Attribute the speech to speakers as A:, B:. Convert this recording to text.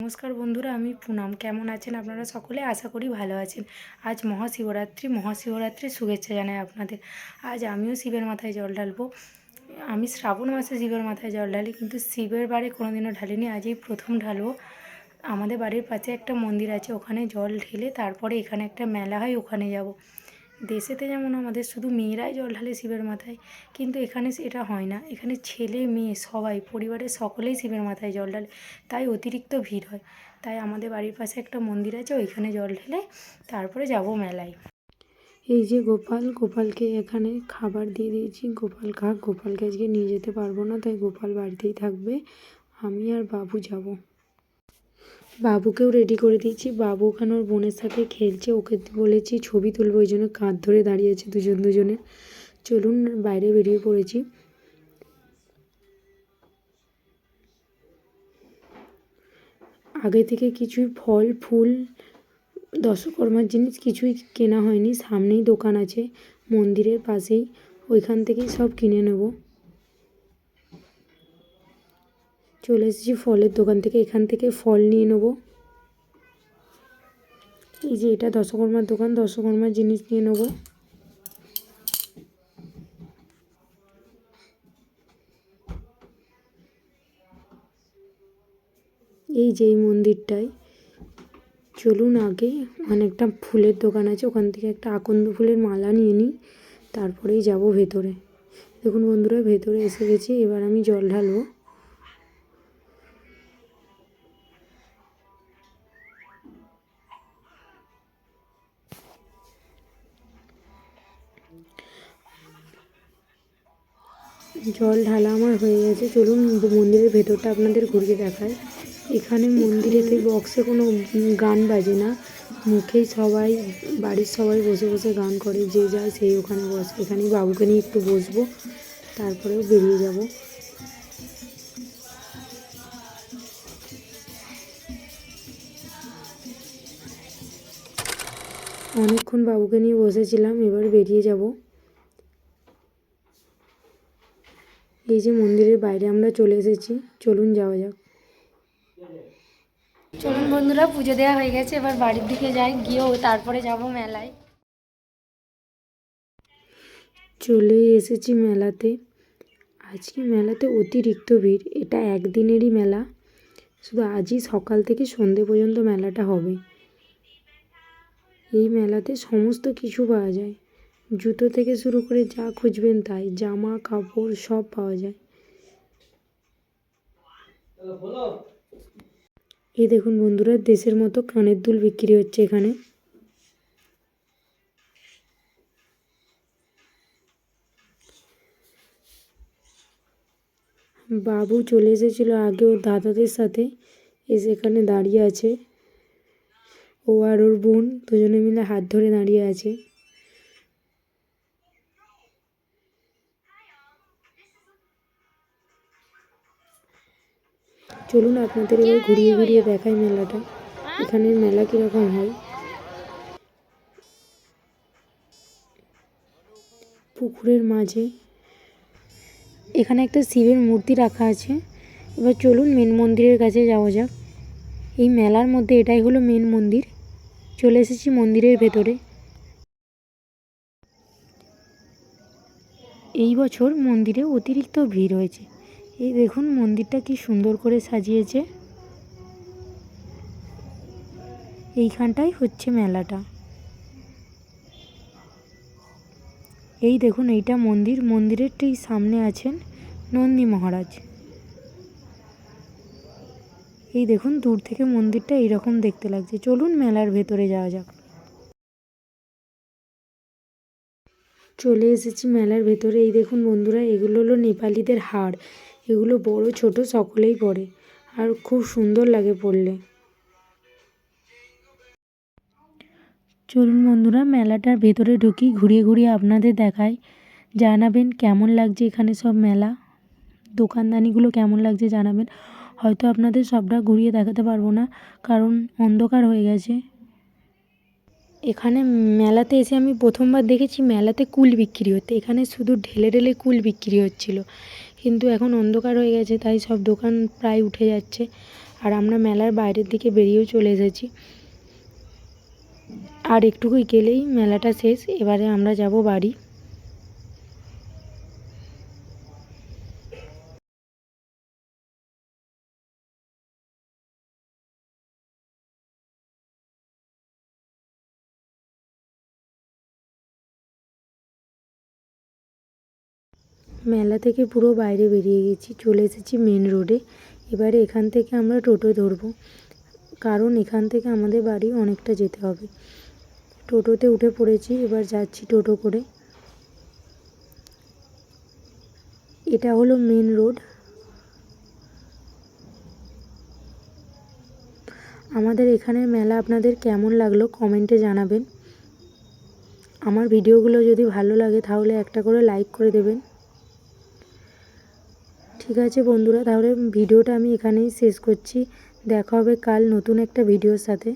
A: নমস্কার বন্ধুরা, আমি পুনম। কেমন আছেন আপনারা সকলে? আশা করি ভালো আছেন। আজ মহাশিবরাত্রি, মহাশিবরাত্রির শুভেচ্ছা জানাই আপনাদের। আজ আমিও শিবের মাথায় জল ঢালবো। আমি শ্রাবণ মাসে শিবের মাথায় জল ঢালি, কিন্তু শিবের বারে কোনোদিনও ঢালিনি। আজই প্রথম ঢালবো। আমাদের বাড়ির পাশে একটা মন্দির আছে, ওখানে জল ঢেলে তারপরে এখানে একটা মেলা হয়, ওখানে যাব। দেশেতে যেমন আমাদের শুধু মেয়েরাই জল ঢালে শিবের মাথায়, কিন্তু এখানে এটা হয় না। এখানে ছেলে, মেয়ে সবাই, পরিবারের সকলেই শিবের মাথায় জল ঢালে, তাই অতিরিক্ত ভিড় হয়। তাই আমাদের বাড়ির পাশে একটা মন্দির আছে, ওইখানে জল ঢেলে তারপরে যাব মেলায়। এই যে গোপাল, গোপালকে এখানে খাবার দিয়ে দিয়েছি। গোপাল খাক, গোপালকে আজকে নিয়ে যেতে পারব না, তাই গোপাল বাড়িতেই থাকবে। আমি আর বাবু যাব। বাবুকেও রেডি করে দিয়েছি। বাবু ওখানে ওর বোনের সাথে খেলছে, ওকে বলেছি ছবি তুলবো, ওই জন্য কাঁধ ধরে দাঁড়িয়েছে দুজন দুজনে। চলুন, বাইরে বেরিয়ে পড়েছি। আগে থেকে কিছুই ফল, ফুল, দশকর্মার জিনিস কিছুই কেনা হয়নি। সামনেই দোকান আছে, মন্দিরের পাশেই। ওইখান থেকেই সব কিনে নেব। চলে এসেছি ফলের দোকান থেকে, এখান থেকে ফল নিয়ে নেব। এই যে এটা দশকর্মার দোকান, দশকর্মার জিনিস নিয়ে নেব। এই যে এই মন্দিরটায়, চলুন আগে অনেকটা ফুলের দোকান আছে, ওখান থেকে একটা আকন্দ ফুলের মালা নিয়ে নিই, তারপরেই যাব ভেতরে। দেখুন বন্ধুরা, ভেতরে এসে গেছি, এবার আমি জল ঢালবো। জল ঢালা আমার হয়ে গেছে। চলুন মন্দিরের ভেতরটা আপনাদের ঘুরিয়ে দেখায় এখানে মন্দিরেতে বক্সে কোনো গান বাজে না। মুখেই সবাই, বাড়ির সবাই বসে বসে গান করে। যে যায় সেই ওখানে বসে, এখানেই বাবুকে নিয়ে একটু বসবো, তারপরেও বেরিয়ে যাব। অনেকক্ষণ বাবুকে নিয়ে বসেছিলাম, এবার বেরিয়ে যাব। এই যে মন্দিরের বাইরে আমরা চলে এসেছি চলুন যাওয়া যাক। চলুন বন্ধুরা পুজো দেওয়া হয়ে গেছে এবার বাড়ির দিকে যাই গিয়েও তারপরে যাব মেলায়। চলে এসেছি মেলাতে। আজকে মেলাতে অতিরিক্ত ভিড় এটা একদিনেরই মেলা। শুধু আজই সকাল থেকে সন্ধে পর্যন্ত মেলাটা হবে। এই মেলাতে সমস্ত কিছু পাওয়া যায়। জুতো থেকে শুরু করে যা খুঁজবেন তাই, জামা, কাপড় সব পাওয়া যায়। এই দেখুন বন্ধুরা, দেশের মতো কানের দুল বিক্রি হচ্ছে এখানে। বাবু চলে এসেছিল আগে ওর দাদাদের সাথে, এসে এখানে দাঁড়িয়ে আছে। ও আর ওর বোন দুজনে মিলে হাত ধরে দাঁড়িয়ে আছে। চলুন আপনাদের এবার ঘুরিয়ে ঘুরিয়ে দেখাই মেলাটা। এখানের মেলা কীরকম হয়? পুকুরের মাঝে। এখানে একটা শিবের মূর্তি রাখা আছে। এবার চলুন মেন মন্দিরের কাছে যাওয়া যাক। এই মেলার মধ্যে এটাই হলো মেন মন্দির। চলে এসেছি মন্দিরের ভেতরে। এই বছর মন্দিরে অতিরিক্ত ভিড় হয়েছে। এই দেখুন মন্দিরটা কি সুন্দর করে সাজিয়েছে। এইখানটাই হচ্ছে মেলাটা। এই দেখুন এইটা মন্দির, মন্দিরের ঠিক সামনে আছেন নন্দী মহারাজ। এই দেখুন দূর থেকে মন্দিরটা এইরকম দেখতে লাগছে। চলুন মেলার ভেতরে যাওয়া যাক। চলে এসেছি মেলার ভেতরে। এই দেখুন বন্ধুরা, এগুলো হলো নেপালিদের হার। এগুলো বড়, ছোট, সকলেই পরে। আর খুব সুন্দর লাগে পরলে। চলুন বন্ধুরা, মেলাটার ভেতরে ঢুকি, ঘুরিয়ে ঘুরিয়ে আপনাদের দেখাই। জানাবেন কেমন লাগছে এখানে সব মেলা। দোকানদানিগুলো কেমন লাগছে জানাবেন। হয়তো আপনাদের সবটা ঘুরিয়ে দেখাতে পারব না, কারণ অন্ধকার হয়ে গেছে। এখানে মেলাতে এসে আমি প্রথমবার দেখেছি মেলাতে কুল বিক্রি হতে এখানে শুধু ঢেলে ঢেলে কুল বিক্রি হচ্ছিল। কিন্তু এখন অন্ধকার হয়ে গেছে, তাই সব দোকান প্রায় উঠে যাচ্ছে। আর আমরা মেলার বাইরের দিকে বেরিয়েও চলে এসেছি। আর একটুকুই গেলেই মেলাটা শেষ। এবারে আমরা যাব বাড়ি। মেলা থেকে পুরো বাইরে বেরিয়ে গেছি, চলে এসেছি মেন রোডে এবারে এখান থেকে আমরা টোটো ধরবো, কারণ এখান থেকে আমাদের বাড়ি অনেকটা যেতে হবে। টোটোতে উঠে পড়েছি, এবার যাচ্ছি টোটো করে। এটা হলো মেন রোড আমাদের এখানের মেলা আপনাদের কেমন লাগল কমেন্টে জানাবেন। আমার ভিডিওগুলো যদি ভালো লাগে তাহলে একটা করে লাইক করে দেবেন। ঠিক আছে বন্ধুরা, তাহলে ভিডিওটা আমি এখানেই শেষ করছি। দেখা হবে কাল নতুন একটা ভিডিওর সাথে।